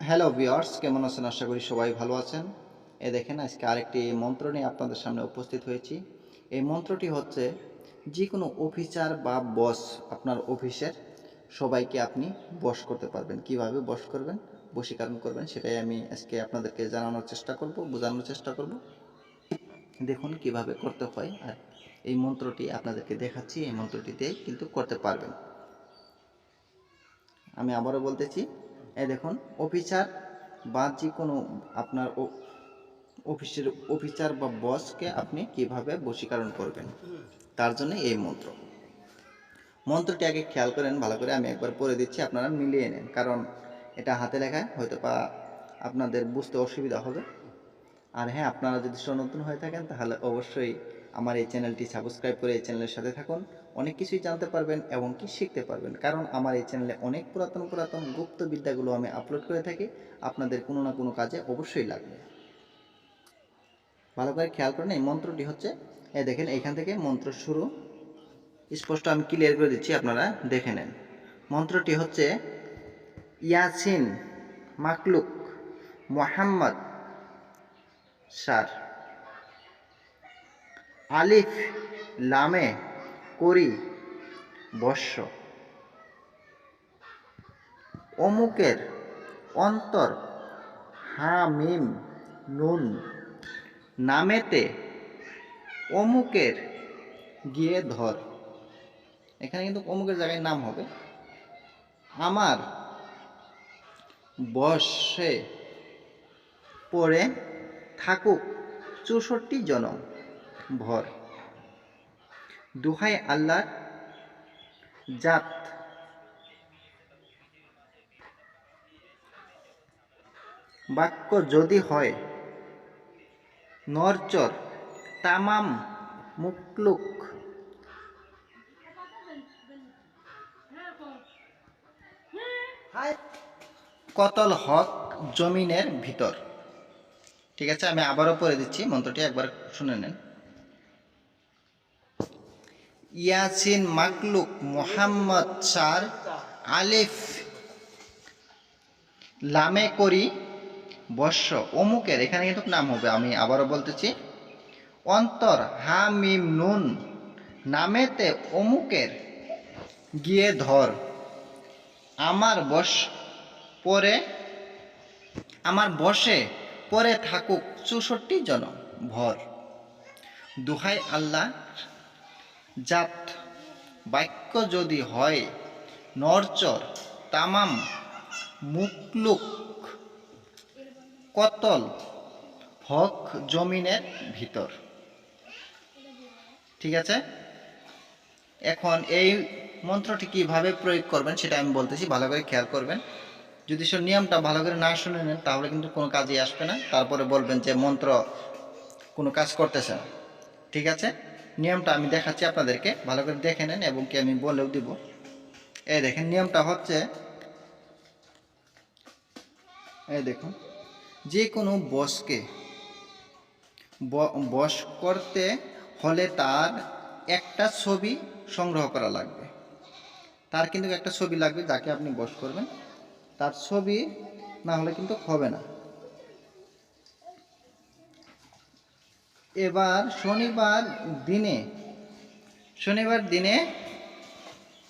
Viewers কেমন আছেন? আশা করি সবাই ভালো আছেন। এ দেখেন, আজকে আরেকটি মন্ত্র নিয়ে আপনাদের সামনে উপস্থিত হয়েছি। এই মন্ত্রটি হচ্ছে যে কোনো অফিসার বা বস আপনার অফিসের সবাইকে আপনি বশ করতে পারবেন। কীভাবে বশ করবেন? বশীকরণ করবেন, সেটাই আমি আজকে আপনাদেরকে জানানোর চেষ্টা করব, বোঝানোর চেষ্টা করব। দেখুন, কীভাবে করতে হয়, আর এই মন্ত্রটি আপনাদেরকে দেখাচ্ছি, এই মন্ত্রটিতে কিন্তু করতে পারবেন। আমি আবারও বলতেছি এই দেখুন অফিসার বা যে কোনো আপনার অফিসের অফিসার বা বসকে আপনি কীভাবে বশীকরণ করবেন? তার জন্য এই মন্ত্র। মন্ত্রটি আগে খেয়াল করেন, ভালো করে আমি একবার পড়ে দিচ্ছি, আপনারা মিলিয়ে নেন। কারণ এটা হাতে লেখা, হয়তো বা আপনাদের বুঝতে অসুবিধা হবে। আর হ্যাঁ আপনারা যদি নতুন হয়ে থাকেন, তাহলে অবশ্যই আমার এই চ্যানেলটি সাবস্ক্রাইব করে এই চ্যানেলের সাথে থাকুন। অনেক কিছুই জানতে পারবেন এবং কি শিখতে পারবেন। কারণ আমার এই চ্যানেলে অনেক পুরাতন পুরাতন গুপ্ত বিদ্যাগুলো আমি আপলোড করে থাকি। আপনাদের কোনো না কোনো কাজে অবশ্যই লাগবে। ভালো করে খেয়াল করেন এই মন্ত্রটি হচ্ছে, এই দেখেন এইখান থেকে মন্ত্র শুরু। স্পষ্ট আমি ক্লিয়ার করে দিচ্ছি, আপনারা দেখে নেন। মন্ত্রটি হচ্ছে, ইয়াসিন মাকলুক মোহাম্মদ সার। আলিফ লামে করি বর্ষ। অমুকের অন্তর হা মিম নুন। নামেতে অমুকের গিয়ে ধর। এখানে কিন্তু অমুকের জায়গায় নাম হবে। আমার বর্ষে পড়ে থাকুক চৌষট্টি জনম। ভর। দুহাই আল্লাহ জাত। বাক্য যদি হয়, নরচর, তামাম মুকলুক কতল হক জমিনের ভিতর। ঠিক আছে, আমি আবারও পড়ে দিচ্ছি, মন্ত্রটি একবার শুনে নেন। ইয়াসিন মাকলুক মোহাম্মদ সার আলিফ লামে করি বর্ষ। অমুকের, এখানে কিন্তু নাম হবে, আমি আবারও বলতেছি। অন্তর, হা, মিম, নুন, নামেতে অমুকের, গিয়ে ধর। আমার বস পরে, আমার বসে পরে থাকুক চৌষট্টি জন ভর। দুহাই আল্লাহ জাত, বাক্য যদি হয়, নরচর, তামাম, মুকলুক, কতল হক জমিনের ভিতর। ঠিক আছে? এখন এই মন্ত্রটি কীভাবে প্রয়োগ করবেন সেটা আমি বলতেছি, ভালো করে খেয়াল করবেন। যদি সে নিয়মটা ভালো করে না শুনে নেন, তাহলে কিন্তু কোনো কাজেই আসবে না। তারপরে বলবেন যে মন্ত্র কোনো কাজ করতেছে ঠিক আছে? নিয়মটা আমি দেখাচ্ছি আপনাদেরকে। ভালো করে দেখে নেন এবং কি আমি বলেও দিব। এই দেখেন, নিয়মটা হচ্ছে, এই দেখুন, যে কোনো বসকে, ব- বশ করতে হলে তার একটা ছবি সংগ্রহ করা লাগবে। তার কিন্তু একটা ছবি লাগবে যাকে আপনি বশ করবেন। তার ছবি না হলে কিন্তু হবে না। এবার শনিবার দিনে শনিবার দিনে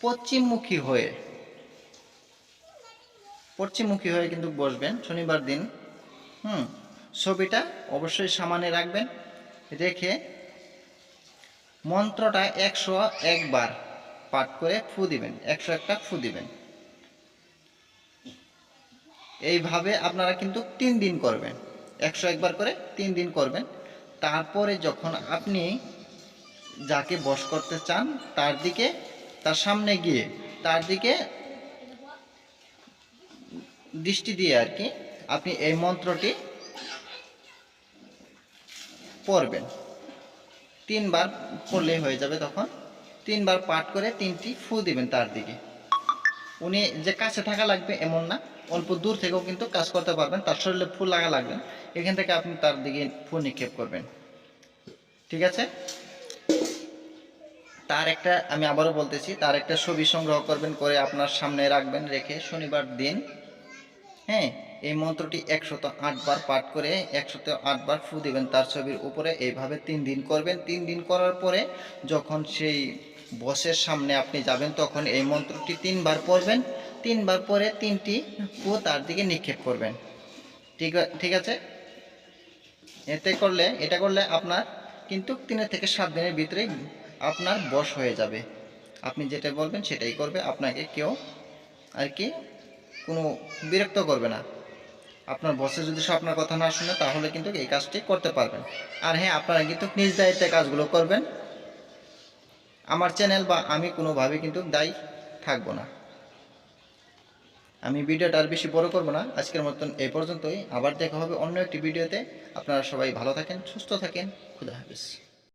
পশ্চিমমুখী হয়ে পশ্চিমমুখী হয়ে কিন্তু বসবেন শনিবার দিন। হুম, ছবিটা অবশ্যই সামানে রাখবেন, রেখে মন্ত্রটা একশো একবার পাঠ করে ফু দিবেন, একশো একটা ফু দিবেন। এইভাবে আপনারা কিন্তু তিন দিন করবেন, একশো একবার করে তিন দিন করবেন। তারপরে যখন আপনি যাকে বস করতে চান, তার দিকে, তার সামনে গিয়ে, তার দিকে দৃষ্টি দিয়ে আর কি আপনি এই মন্ত্রটি পড়বেন। তিনবার পড়লেই হয়ে যাবে তখন। তিনবার পাঠ করে তিনটি ফু দিবেন তার দিকে। উনি যে কাছে থাকা লাগবে এমন না, অল্প দূর থেকেও কিন্তু কাজ করতে পারবেন, তার শরীরে ফুল লাগা লাগবে এখান থেকে আপনি তার দিকে ফুল নিক্ষেপ করবেন। ঠিক আছে? তার একটা, আমি আবারও বলতেছি, তার একটা ছবি সংগ্রহ করবেন, করে আপনার সামনে রাখবেন, রেখে শনিবার দিন হ্যাঁ এই মন্ত্রটি একশত আটবার পাঠ করে একশত আটবার ফু দিবেন তার ছবির উপরে। এইভাবে তিন দিন করবেন। তিন দিন করার পরে যখন সেই বসের সামনে আপনি যাবেন, তখন এই মন্ত্রটি তিনবার পড়বেন। তিনবার পরে তিনটি ফু তার দিকে নিক্ষেপ করবেন। ঠিক ঠিক আছে? এতে করলে, এটা করলে আপনার কিন্তু তিনের থেকে সাত দিনের ভিতরে আপনার বস হয়ে যাবে। আপনি যেটা বলবেন সেটাই করবে, আপনাকে কেউ আর কি কোনো বিরক্ত করবে না। আপনার বসে যদি সে আপনার কথা না শুনে, তাহলে কিন্তু এই কাজটি করতে পারবেন। আর হ্যাঁ আপনারা কিন্তু নিজ দায়িত্বে কাজগুলো করবেন। আমার চ্যানেল বা আমি কোনোভাবে কিন্তু দায়ী থাকব না। আমি ভিডিওটা আর বেশি বড় করব না। আজকের মতন এই পর্যন্তই। আবার দেখা হবে অন্য একটি ভিডিওতে। আপনারা সবাই ভালো থাকেন, সুস্থ থাকেন। খুদা হাফিজ।